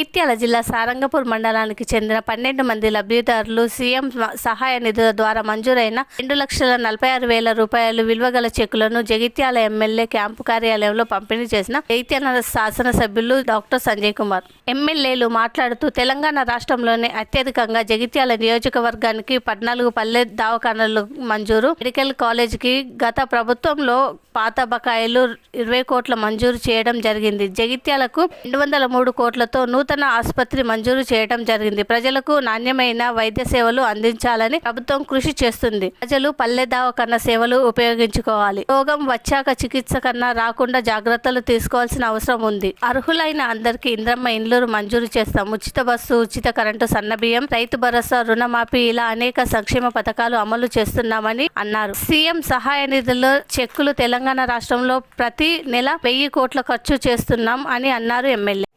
ఇట్యాల జిల్లా సారంగపూర్ మండలానికి చెందిన పన్నెండు మంది లబ్ధిదారులు సీఎం సహాయ నిధుల ద్వారా మంజూరైన రెండు లక్షల నలభై ఆరు వేల రూపాయలు విలువగల చెక్కులను జగిత్యాల ఎమ్మెల్యే క్యాంపు కార్యాలయంలో పంపిణీ చేసిన జగిత్యాల శాసనసభ్యులు డాక్టర్ సంజయ్ కుమార్. ఎమ్మెల్యేలు మాట్లాడుతూ తెలంగాణ రాష్ట్రంలోనే అత్యధికంగా జగిత్యాల నియోజకవర్గానికి పద్నాలుగు పల్లె దవాఖానాలు మంజూరు. మెడికల్ కాలేజీకి గత ప్రభుత్వంలో పాత బకాయిలు ఇరవై కోట్ల మంజూరు చేయడం జరిగింది. జగిత్యాలకు రెండు వందల మూడు కోట్లతో నూతన ఆసుపత్రి మంజూరు చేయడం జరిగింది. ప్రజలకు నాణ్యమైన వైద్య సేవలు అందించాలని ప్రభుత్వం కృషి చేస్తుంది. ప్రజలు పల్లె దవాఖాన సేవలు ఉపయోగించుకోవాలి. రోగం వచ్చాక చికిత్స కన్నా రాకుండా జాగ్రత్తలు తీసుకోవాల్సిన అవసరం ఉంది. అర్హులైన అందరికీ ఇంద్రమ్మ ఇండ్లు మంజూరు చేస్తాం. ఉచిత బస్సు ఉచిత కరెంటు సన్నబియ్యం రైతు భరోసా రుణమాఫీ ఇలా అనేక సంక్షేమ పథకాలు అమలు చేస్తున్నామని అన్నారు. సీఎం సహాయ నిధుల్లో చెక్కులు తెలంగాణ రాష్ట్రంలో ప్రతి నెల వెయ్యి కోట్ల ఖర్చు చేస్తున్నాం అని అన్నారు ఎమ్మెల్యే.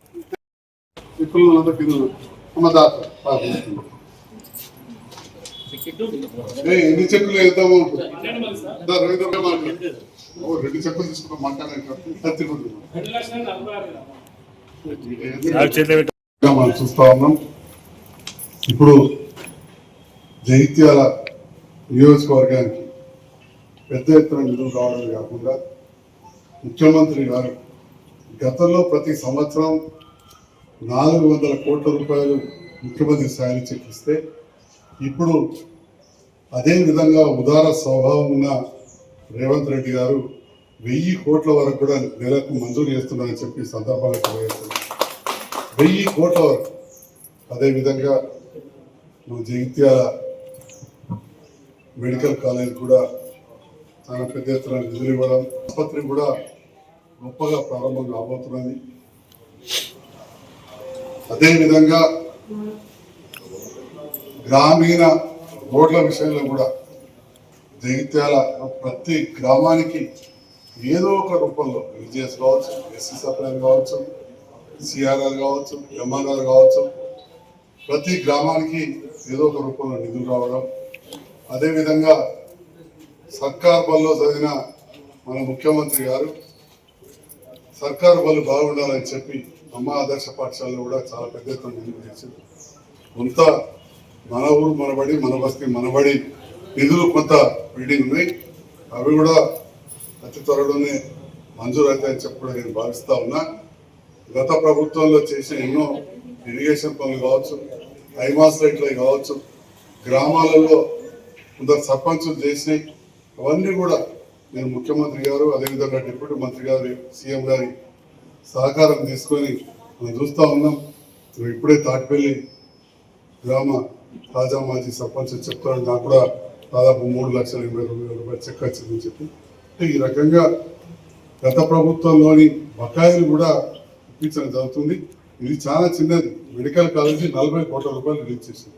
చెక్కులు నలభై కిందలు అమ్మ ఎన్ని చెక్కులు వేద్దాము ఓ రెండు చెక్కులు తీసుకున్నాం మాట్లాడే మనం చూస్తా ఉన్నాం ఇప్పుడు జైత్యాల నియోజకవర్గానికి పెద్ద ఎత్తున నిధులు రావడం కాకుండా ముఖ్యమంత్రి గారు గతంలో ప్రతి సంవత్సరం నాలుగు వందల కోట్ల రూపాయలు ముఖ్యమంత్రి స్థాయిని చెక్కిస్తే ఇప్పుడు అదే విధంగా ఉదార స్వభావం ఉన్న రేవంత్ రెడ్డి గారు వెయ్యి కోట్ల వరకు కూడా నెలకు మంజూరు చేస్తున్నారని చెప్పి సందర్భాలు సందర్భంగా తెలియజేస్తున్నారు. వెయ్యి కోట్ల వరకు. అదేవిధంగా మన జగిత్యాల మెడికల్ కాలేజ్ కూడా చాలా పెద్ద ఎత్తున నిధులు ఇవ్వడం ఆసుపత్రి కూడా గొప్పగా ప్రారంభం కాబోతున్నది. అదేవిధంగా గ్రామీణ రోడ్ల విషయంలో కూడా జగిత్యాల ప్రతి గ్రామానికి ఏదో ఒక రూపంలో విజిఎస్ కావచ్చు ఎస్సీ సప్లైన్ కావచ్చు సిఆర్ఆర్ కావచ్చు ఎంఆర్ఆర్ కావచ్చు ప్రతి గ్రామానికి ఏదో ఒక రూపంలో నిధులు రావడం అదేవిధంగా సర్కార్ బల్లో చదివిన మన ముఖ్యమంత్రి గారు సర్కారు బళ్ళు బాగుండాలని చెప్పి అమ్మ ఆదర్శ పాఠశాలలో కూడా చాలా పెద్ద ఎత్తున నిధులు తెచ్చింది కొంత మన ఊరు మనబడి మన బస్తీ మనబడి నిధులు కొంత బిల్డింగ్ ఉన్నాయి. అవి కూడా అతి త్వరలోనే మంజూరు అవుతాయని చెప్పి కూడా నేను భావిస్తా ఉన్నా. గత ప్రభుత్వంలో చేసిన ఎన్నో ఇరిగేషన్ పనులు కావచ్చు ఐమాస్ రైట్లు కావచ్చు గ్రామాలలో కొందరు సర్పంచులు చేసినాయి. అవన్నీ కూడా నేను ముఖ్యమంత్రి గారు అదేవిధంగా డిప్యూటీ మంత్రి గారు సీఎం గారి సహకారం తీసుకొని మనం చూస్తూ ఉన్నాం. ఇప్పుడే తాటిపల్లి గ్రామ తాజా మాజీ సర్పంచ్ చెప్తాడు నాకు కూడా దాదాపు మూడు లక్షల ఎనభై రెండు వేల రూపాయలు చెక్ వచ్చిందని చెప్పి. అంటే ఈ రకంగా గత ప్రభుత్వంలోని బకాయిలు కూడా ఇప్పించడం జరుగుతుంది. ఇది చాలా చిన్నది. మెడికల్ కాలేజీ నలభై కోట్ల రూపాయలు రిలీజ్ చేసింది.